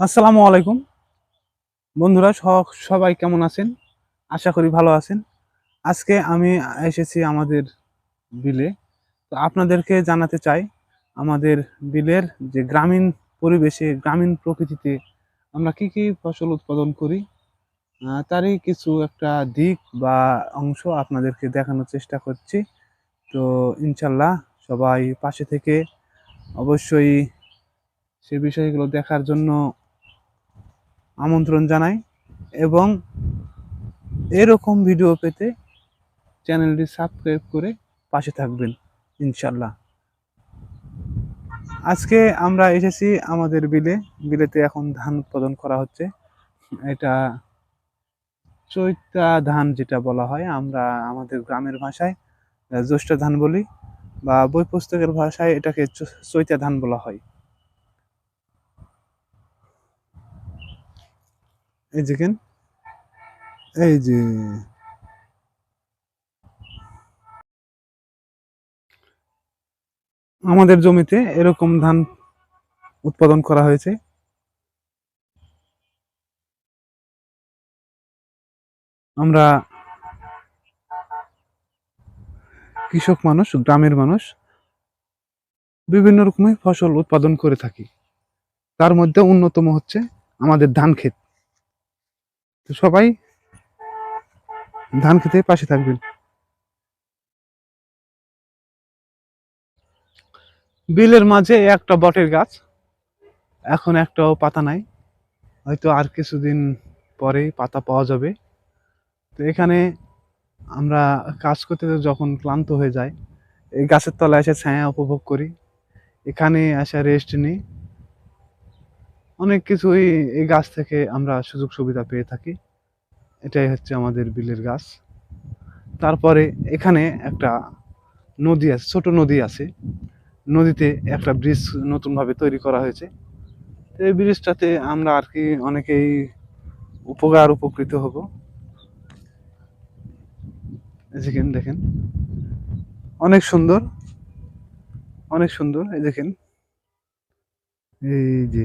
আসসালামু আলাইকুম। বন্ধুরা সবাই কেমন আছেন? আশা করি ভালো আছেন। আজকে আমি এসেছি আমাদের বিলে। তো আপনাদেরকে জানাতে চাই, আমাদের বিলের যে গ্রামীণ পরিবেশে, গ্রামীণ প্রকৃতিতে আমরা কি কি ফসল উৎপাদন করি তারই কিছু একটা দিক বা অংশ আপনাদেরকে দেখানোর চেষ্টা করছি। তো ইনশাল্লাহ সবাই পাশে থেকে অবশ্যই সে বিষয়গুলো দেখার জন্য আমন্ত্রণ জানাই এবং এরকম ভিডিও পেতে চ্যানেলটি সাবস্ক্রাইব করে পাশে থাকবেন ইনশাল্লাহ আজকে আমরা এসেছি আমাদের বিলে। বিলেতে এখন ধান উৎপাদন করা হচ্ছে। এটা চৈতা ধান যেটা বলা হয়, আমরা আমাদের গ্রামের ভাষায় জ্যৈষ্ঠ ধান বলি বা বই পুস্তকের ভাষায় এটাকে চৈতা ধান বলা হয়। এই দেখেন এই যে। আমাদের জমিতে এরকম ধান উৎপাদন করা হয়েছে। আমরা কৃষক মানুষ, গ্রামের মানুষ, বিভিন্ন রকমের ফসল উৎপাদন করে থাকি। তার মধ্যে অন্যতম হচ্ছে আমাদের ধান ক্ষেত। তো সবাই ধান খেতে পাশে থাকবেন। বিলের মাঝে একটা বটের গাছ, এখন একটাও পাতা নাই। হয়তো আর কিছুদিন পরে পাতা পাওয়া যাবে। তো এখানে আমরা কাজ করতে যখন ক্লান্ত হয়ে যায় এই গাছের তলায় এসে ছায়া উপভোগ করি। এখানে এসে রেস্ট নিই। অনেক কিছুই এই গাছ থেকে আমরা সুযোগ সুবিধা পেয়ে থাকি। এটাই হচ্ছে আমাদের বিলের গাছ। তারপরে এখানে একটা নদী আছে, ছোট নদী আছে। নদীতে একটা ব্রিজ নতুনভাবে তৈরি করা হয়েছে। এই ব্রিজটাতে আমরা আর কি অনেকেই উপকার, উপকৃত হব। দেখেন দেখেন, অনেক সুন্দর অনেক সুন্দর, এই দেখেন এই যে